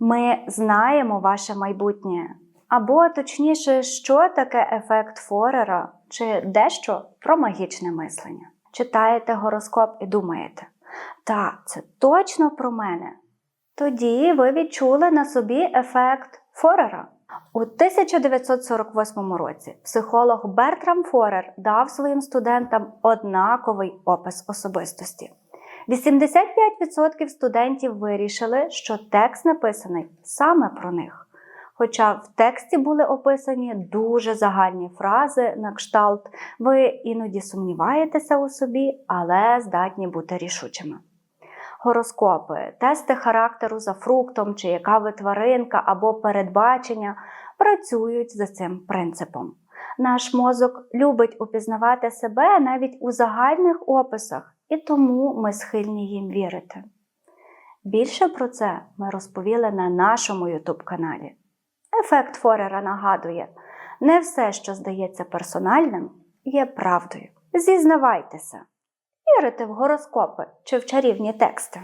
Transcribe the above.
Ми знаємо ваше майбутнє. Або точніше, що таке ефект Форера, чи дещо про магічне мислення. Читаєте гороскоп і думаєте, та, це точно про мене. Тоді ви відчули на собі ефект Форера. У 1948 році психолог Бертрам Форер дав своїм студентам однаковий опис особистості. 85% студентів вирішили, що текст написаний саме про них. Хоча в тексті були описані дуже загальні фрази на кшталт, ви іноді сумніваєтеся у собі, але здатні бути рішучими. Гороскопи, тести характеру за фруктом, чи яка ви тваринка або передбачення працюють за цим принципом. Наш мозок любить упізнавати себе навіть у загальних описах, і тому ми схильні їм вірити. Більше про це ми розповіли на нашому YouTube каналі. Ефект Форера нагадує: не все, що здається персональним, є правдою. Зізнавайтеся, вірите в гороскопи чи в чарівні тексти.